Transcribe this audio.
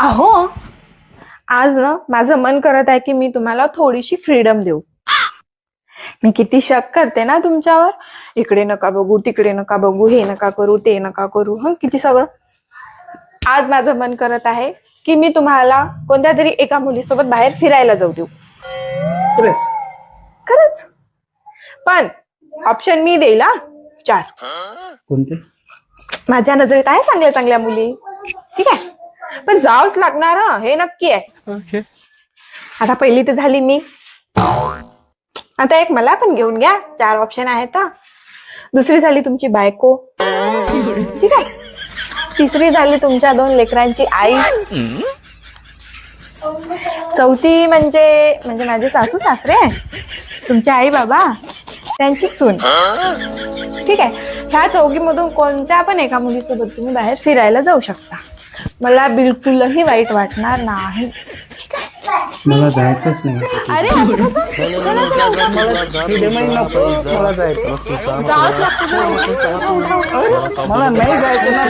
अहो आज ना माझं मन करत आहे की मी तुम्हाला थोडीशी फ्रीडम देऊ. मी किती शक करते ना तुमच्यावर. इकडे नका बघू तिकडे नका बघू हे नका करू ते नका करू. हं किती सगळं. आज माझं मन करत आहे की मी तुम्हाला कोणत्या तरी एका मुलीसोबत बाहेर फिरायला जाऊ देऊ. खरंच? पण ऑप्शन मी देईल हा. चार. कोणते? माझ्या नजरेत आहे चांगल्या चांगल्या मुली. ठीक आहे? पण जावंच लागणार हं, हे नक्की आहे. आता पहिली तर झाली मी. आता एक मला पण घेऊन घ्या. चार ऑप्शन आहेत हं. दुसरी झाली तुमची बायको. ठीक आहे. तिसरी झाली तुमच्या दोन लेकरांची आई. चौथी म्हणजे म्हणजे माझे सासू सासरे तुमचे आई बाबा त्यांची सून. ठीक आहे. ह्या चौकीमधून कोणत्या पण एका मुलीसोबत तुम्ही बाहेर फिरायला जाऊ शकता. मला बिलकुलही वाईट वाटणार नाही मला जायचंच नाही अरे असं कसं? फ्रीडम नको मला जायचं जावंच लागतं ना. मला नाही जायचं ना